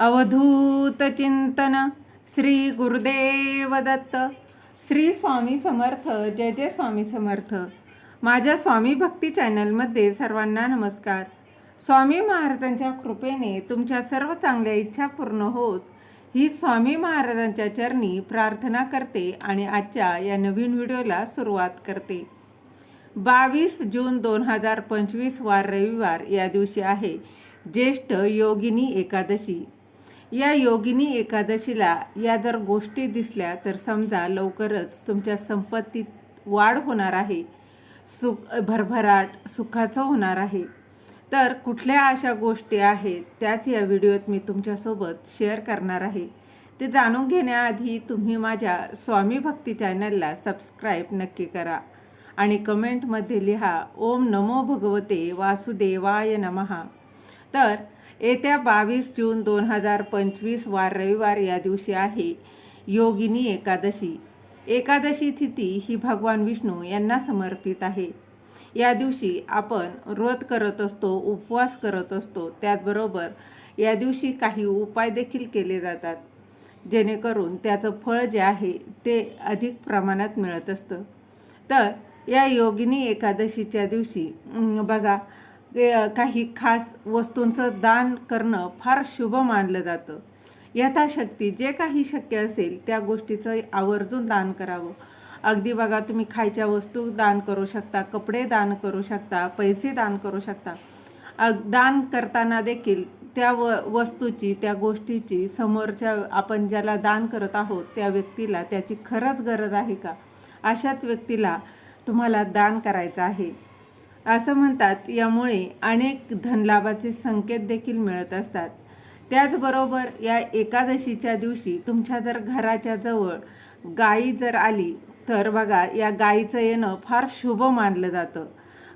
अवधूत चिंतन श्री गुरुदेव दत्त. श्री स्वामी समर्थ जय जय स्वामी समर्थ. माझ्या स्वामी भक्ती चॅनलमध्ये सर्वांना नमस्कार. स्वामी महाराजांच्या कृपेने तुमच्या सर्व चांगल्या इच्छा पूर्ण होत ही स्वामी महाराजांच्या चरणी प्रार्थना करते आणि आजच्या या नवीन व्हिडिओला सुरुवात करते. बावीस जून दोन हजार पंचवीस वार रविवार या दिवशी आहे ज्येष्ठ योगिनी एकादशी. या योगिनी एकादशीला या जर गोष्टी दिसल्या तर समजा लवकरच तुमच्या संपत्तीत वाढ होणार आहे सुख भरभराट सुखाचं होणार आहे. तर कुठल्या अशा गोष्टी आहेत त्याच या व्हिडिओत मी तुमच्यासोबत शेअर करणार आहे. ते जाणून घेण्याआधी तुम्ही माझ्या स्वामी भक्ती चॅनलला सबस्क्राईब नक्की करा आणि कमेंटमध्ये लिहा ओम नमो भगवते वासुदेवाय नमहा तर येत्या बावीस जून दोन हजार पंचवीस वार रविवार या दिवशी आहे. योगिनी एकादशी. एकादशी तिथी ही भगवान विष्णू यांना समर्पित आहे. या दिवशी आपण व्रत करत असतो उपवास करत असतो. त्याचबरोबर या दिवशी काही उपाय देखील केले जातात. जेणेकरून त्याचं फळ जे आहे ते अधिक प्रमाणात मिळत असतं. तर या योगिनी एकादशीच्या दिवशी बघा काही खास वस्तूंचं दान करणं फार शुभ मानलं जातं. यथाशक्ती जे काही शक्य असेल त्या गोष्टीचं आवर्जून दान करावं. अगदी बघा तुम्ही खायच्या वस्तू दान करू शकता कपडे दान करू शकता पैसे दान करू शकता. अग दान करताना देखील त्या व वस्तूची त्या गोष्टीची समोरच्या आपण ज्याला दान करत आहोत त्या व्यक्तीला त्याची खरंच गरज आहे का? अशाच व्यक्तीला तुम्हाला दान करायचं आहे. असं म्हणतात यामुळे अनेक धनलाभाचे संकेत देखील मिळत असतात. त्याचबरोबर या एकादशीच्या दिवशी तुमच्या जर घराच्या जवळ गायी जर आली तर बघा या गायीचं येणं फार शुभ मानलं जातं.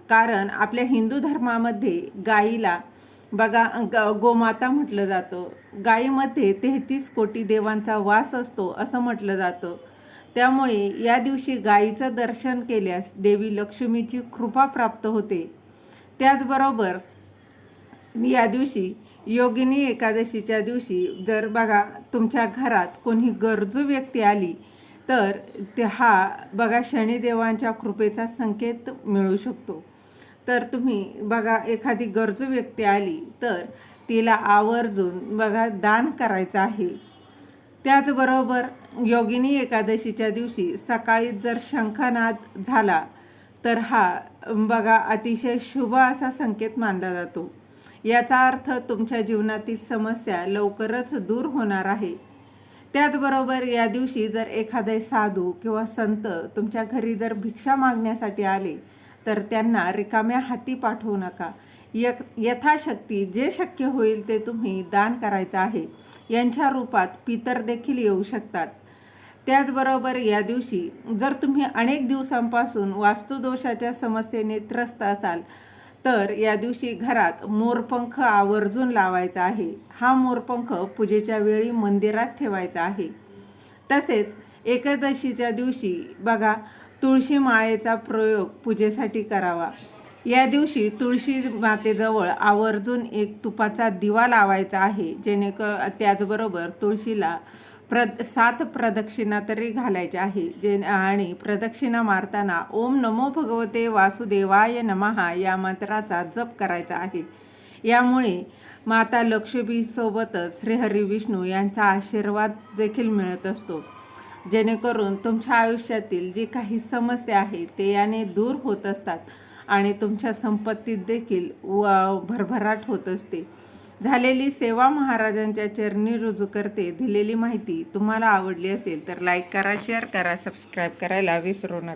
कारण आपल्या हिंदू धर्मामध्ये गायीला बघा ग गोमाता म्हटलं जातं. गायीमध्ये तेहतीस कोटी देवांचा वास असतो असं म्हटलं जातं. त्यामुळे या दिवशी गायीचं दर्शन केल्यास देवी लक्ष्मीची कृपा प्राप्त होते. त्याचबरोबर या दिवशी योगिनी एकादशीच्या दिवशी जर बघा तुमच्या घरात कोणी गरजू व्यक्ती आली तर ते हा बघा शनिदेवांच्या कृपेचा संकेत मिळू शकतो. तर तुम्ही बघा एखादी गरजू व्यक्ती आली तर तिला आवर्जून बघा दान करायचं आहे. त्याचबरोबर योगिनी एकादशीच्या दिवशी सकाळी जर शंखनाद झाला तर हा बघा अतिशय शुभ असा संकेत मानला जातो. याचा अर्थ तुमच्या जीवनातील समस्या लवकरच दूर होणार आहे. त्याचबरोबर या दिवशी जर एखादे साधू किंवा संत तुमच्या घरी जर भिक्षा मागण्यासाठी आले तर त्यांना रिकाम्या हाती पाठवू नका. यक यथाशक्ती जे शक्य होईल ते तुम्ही दान करायचं आहे. यांच्या रूपात पितर देखील येऊ शकतात. त्याचबरोबर या दिवशी जर तुम्ही अनेक दिवसांपासून वास्तुदोषाच्या समस्येने त्रस्त असाल तर या दिवशी घरात मोरपंख आवर्जून लावायचा आहे. हा मोरपंख पूजेच्या वेळी मंदिरात ठेवायचा आहे. तसेच एकादशीच्या दिवशी बघा तुळशी माळेचा प्रयोग पूजेसाठी करावा. या दिवशी तुळशी मातेजवळ आवर्जून एक तुपाचा दिवा लावायचा आहे. जेणेक त्याचबरोबर तुळशीला प्रद सात प्रदक्षिणा तरी घालायच्या आहे. जे आणि प्रदक्षिणा मारताना ओम नमो भगवते वासुदेवाय नमहा या मंत्राचा जप करायचा आहे. यामुळे माता लक्ष्मीसोबतच श्रीहरी विष्णू यांचा आशीर्वाद देखील मिळत असतो. जेणेकरून तुमच्या आयुष्यातील जी काही समस्या आहे ते याने दूर होत असतात. आणि तुमच्या संपत्तीत देखील व भरभराट होत असते. झालेली सेवा महाराजांच्या चरणी रुजू करते. दिलेली माहिती तुम्हाला आवडली असेल तर लाईक करा शेअर करा सबस्क्राईब करायला विसरू नका.